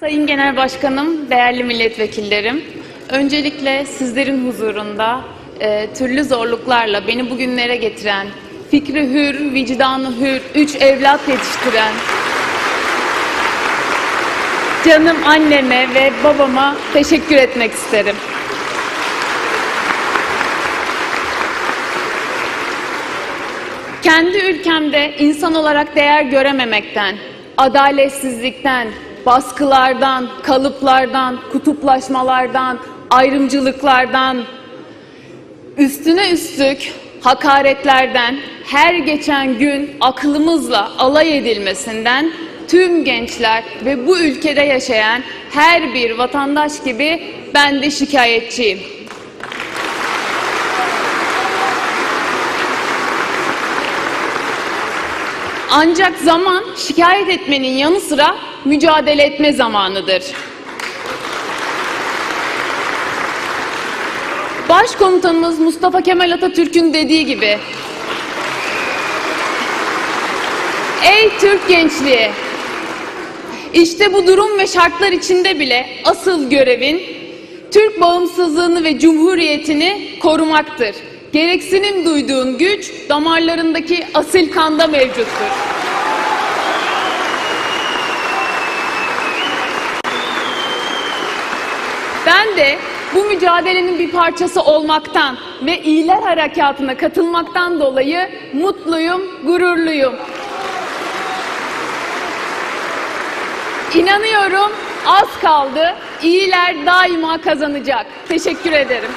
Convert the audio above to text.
Sayın Genel Başkanım, değerli milletvekillerim, öncelikle sizlerin huzurunda e, türlü zorluklarla beni bugünlere getiren, fikri hür, vicdanı hür, üç evlat yetiştiren, canım anneme ve babama teşekkür etmek isterim. Kendi ülkemde insan olarak değer görememekten, adaletsizlikten, baskılardan, kalıplardan, kutuplaşmalardan, ayrımcılıklardan, üstüne üstlük hakaretlerden, her geçen gün aklımızla alay edilmesinden tüm gençler ve bu ülkede yaşayan her bir vatandaş gibi ben de şikayetçiyim. Ancak zaman şikayet etmenin yanı sıra mücadele etme zamanıdır. Başkomutanımız Mustafa Kemal Atatürk'ün dediği gibi Ey Türk gençliği! İşte bu durum ve şartlar içinde bile asıl görevin Türk bağımsızlığını ve cumhuriyetini korumaktır. Gereksinim duyduğun güç damarlarındaki asil kanda mevcuttur. Ben de bu mücadelenin bir parçası olmaktan ve iyiler harekatına katılmaktan dolayı mutluyum, gururluyum. İnanıyorum az kaldı. İyiler daima kazanacak. Teşekkür ederim.